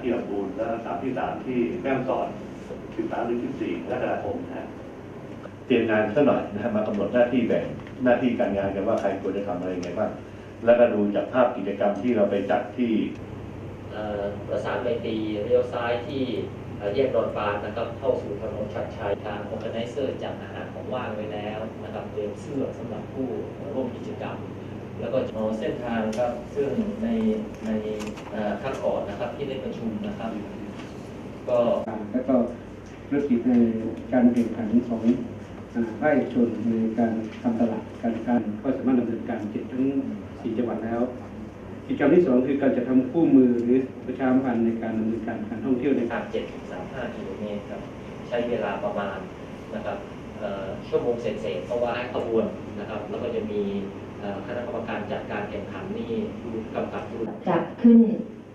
ที่ลำพูนแล้วสามที่สามที่แม่ฮ่องสอนสิบสามหรือสิบสี่กรกฎาคมนะฮะเตรียมงานสักหน่อยนะฮะมากำหนดหน้าที่แบ่งหน้าที่การงานกันว่าใครควรจะทำอะไรยังไงบ้างแล้วก็ดูจากภาพกิจกรรมที่เราไปจัดที่ประสานไปตีเลี้ยวซ้ายที่แยกดอนปานนะครับเข้าสู่ถนนชัดชัยทาง o r g a n i z e r จัดอาหารของว่างไว้แล้วนะครับเตรียมเสื้อสำหรับผู้ร่วมกิจกรรม็จะเอาเส้นทางครับ ซึ่งในในเอ่อครั้งก่อนนะครับ ที่ได้ประชุมนะครับ ก็แล้วก็ธุรกิจในการแข่งขันของอ่าภาคเอกชนในการทำตลาดการค้าก็สามารถดำเนินการเจ็ดทั้งสี่จังหวัดแล้วกิจกรรมที่สองคือการจะทำคู่มือหรือประชาสัมพันธ์ในการดำเนินการการท่องเที่ยวในทาง7.35กิโลเมตรครับใช้เวลาประมาณนะครับชั่วโมงเศษๆเพราะว่าขบวนนะครับ แล้วก็จะมีคณะกรรมการ จัดการแข่งขันนี่ดูกำกับดูจะขึ้น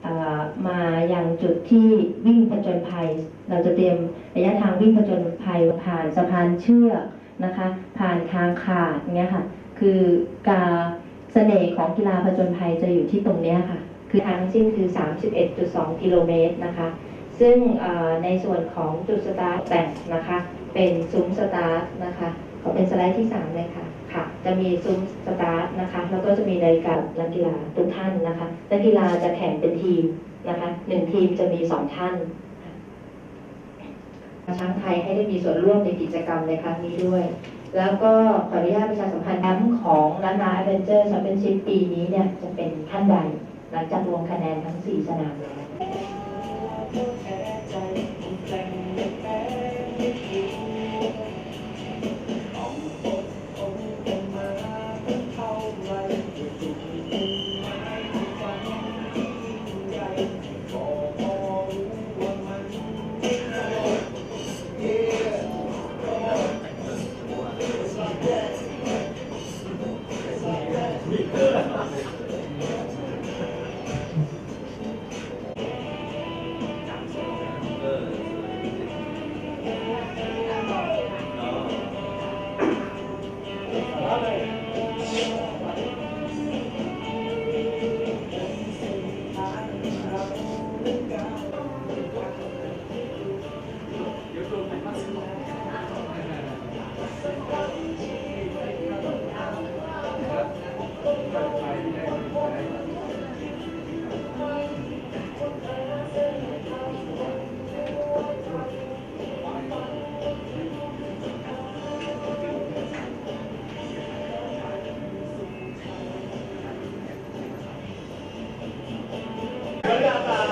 เอ่อมางจุดที่วิ่งผจญภัย เราจะเตรียมระยะทางวิ่งผจญภัยผ่านสะพานเชือกนะคะ ผ่านทางขาดเงี้ยค่ะ คือการเสน่ห์ของกีฬาผจญภัยจะอยู่ที่ตรงเนี้ยค่ะ คือทางสิ้นคือ 31.2 กิโลเมตรนะคะ ซึ่งในส่วนของจุดสตาร์ทแต่งนะคะ เป็นซุ้มสตาร์ทนะคะ ขอเป็นสไลด์ที่ 3 เลยค่ะ ค่ะ จะมีซุ้มสตาร์ทนะคะ แล้วก็จะมีนาฬิกานักกีฬาทุกท่านนะคะ นักกีฬาจะแข่งเป็นทีมนะคะหนึ่งทีมจะมีสองท่านช้างไทยให้ได้มีส่วนร่วมในกิจกรรมในครั้งนี้ด้วย แล้วก็ขออนุญาตประชาสัมพันธ์แชมป์ของล้านนาแอดเวนเจอร์แชมเปี้ยนชิพปีนี้เนี่ยจะเป็นท่านใด หลังจากรวมคะแนนทั้ง 4 สนามแล้ว ยั